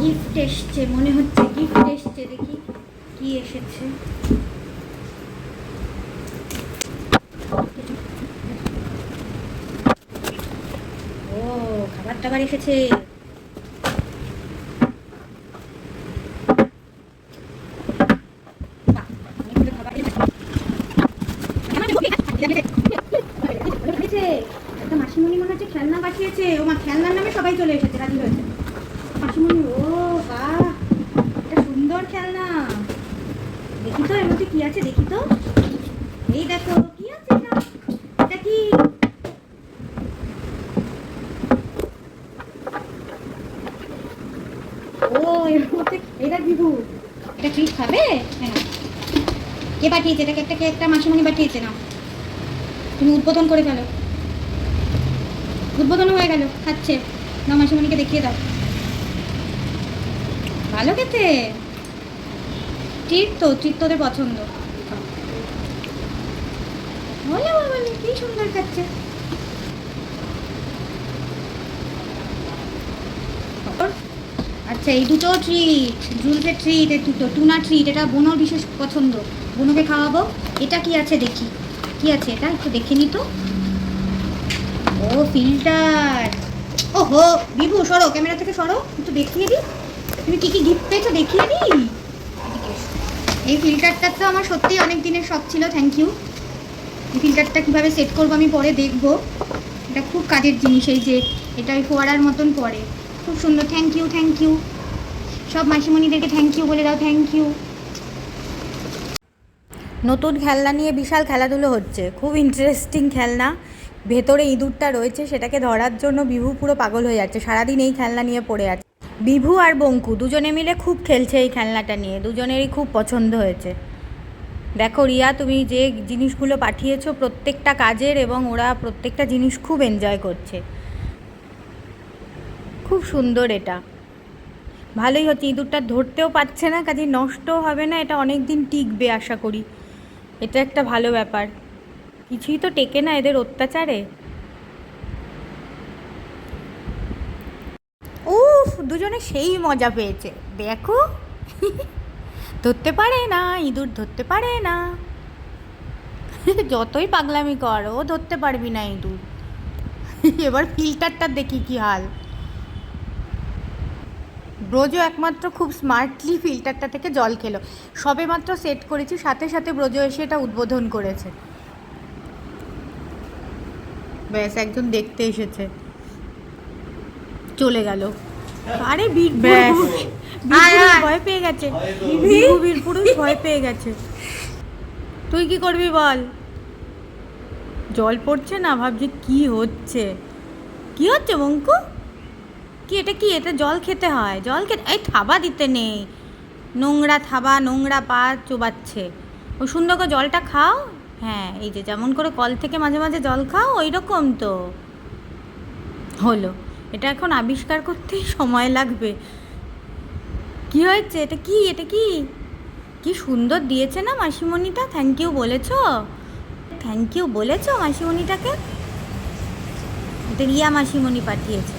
Gift এসছে, মনে হচ্ছে গিফট এসছে, দেখি কি এসেছে। ও খাবার টাবার এসেছে মাসিমণি মনে হচ্ছে খেলনা পাঠিয়েছে। ও মা, খেলনার নামে সবাই চলে এসেছে, রাজি হয়েছে। মাসিমণি, ও খেলনা দেখি তো, এর মধ্যে কি আছে, দেখি তো। এই দেখো, কি আছে এটা? এটা কি? ও, এর মধ্যে এটা বিভু এটা কি খাবে? হ্যাঁ। কে পাঠিয়েছে? এটাকে একটা কে একটা মাসিমণি পাঠিয়েছে না তুমি উদ্বোধন করে ফেলো। উদ্বোধন হয়ে গেল, খাচ্ছে। না মাসিমণিকে দেখিয়ে দাও। ভালো খেতে। চিট তো চিট পছন্দ। বলে বলে কি সুন্দর খাচ্ছে। আচ্ছা এই দুটো ট্রিট জুলফের ট্রিট এই দুটো টুনা ট্রিট এটা বোনোর বিশেষ পছন্দ। বোনোকে খাওয়াবো। এটা কি আছে দেখি। কি আছে এটা? একটু দেখে নি তো। ও ফিল্টার ও হো বিভু, সরো, ক্যামেরা থেকে সরো। একটু দেখিয়ে দিই তুমি কি কি গিফট পেয়েছ দেখিয়ে দিই। এই ফিল্টারটা তো আমার সত্যি অনেক দিনের শখ ছিল থ্যাংক ইউ এই ফিল্টারটা কীভাবে সেট করব আমি পরে দেখব। এটা খুব কাজের জিনিস এই যে, এটা ওই ফোয়ারার মতন পড়ে। খুব সুন্দর থ্যাংক ইউ থ্যাংক ইউ সব মাসিমণিদেরকে থ্যাংক ইউ বলে দাও থ্যাংক ইউ নতুন খেলনা নিয়ে বিশাল খেলাধুলো হচ্ছে। খুব ইন্টারেস্টিং খেলনা। ভেতরে ইঁদুরটা রয়েছে, সেটাকে ধরার জন্য বিভু পুরো পাগল হয়ে যাচ্ছে। সারাদিন এই খেলনা নিয়ে পড়ে আছে বিভু আর বঙ্কু দুজনে মিলে খুব খেলছে এই খেলনাটা নিয়ে। দুজনেরই খুব পছন্দ হয়েছে। দেখো রিয়া, তুমি যে জিনিসগুলো পাঠিয়েছো প্রত্যেকটা কাজের এবং ওরা প্রত্যেকটা জিনিস খুব এনজয় করছে। খুব সুন্দর এটা। ভালোই হচ্ছে, ইঁদুরটা ধরতেও পারছে না, কাজে নষ্টও হবে না, এটা অনেক দিন টিকবে আশা করি। এটা একটা ভালো ব্যাপার। কিছুই তো টেকে না এদের অত্যাচারে। দুজনে সেই মজা পেয়েছে। দেখো। ধরতে পারে না, ইঁদুর ধরতে পারে না। যতই পাগলামি কর, ও ধরতে পারবি না ইঁদুর। এবার ফিল্টারটা দেখি কি হাল। ব্রজো একমাত্র খুব স্মার্টলি ফিল্টারটা থেকে জল খেলো। সবে মাত্র সেট করেছি, সাথে সাথে ব্রজ এসে এটা উদ্বোধন করেছে। ব্যাস, একজন দেখতে এসেছে। চলে গেল। আরে বীর ব্যাস। ভয় পেয়ে গেছে। বীর? পুরুষ ভয় পেয়ে গেছে। তুই কি করবি বল? জল পড়ছে না? ভাবছি কি হচ্ছে? কি হচ্ছে বঙ্কু? কি এটা কি? এটা জল খেতে হয়। জল খেতে এই থাবা দিতে নেই। নোংরা থাবা নোংরা পা চোবাচ্ছে। ও সুন্দর করে জলটা খাও। হ্যাঁ এই যে যেমন করে কল থেকে মাঝে মাঝে জল খাও ওই রকম তো। হলো। এটা এখন আবিষ্কার করতেই সময় লাগবে। কি হয়েছে? এটা কি? এটা কি? কি সুন্দর দিয়েছে না মাসিমণিটা? থ্যাংক ইউ বলেছ? থ্যাংক ইউ বলেছ মাসিমণিটাকে? এটা রিয়া মাসিমণি পাঠিয়েছে।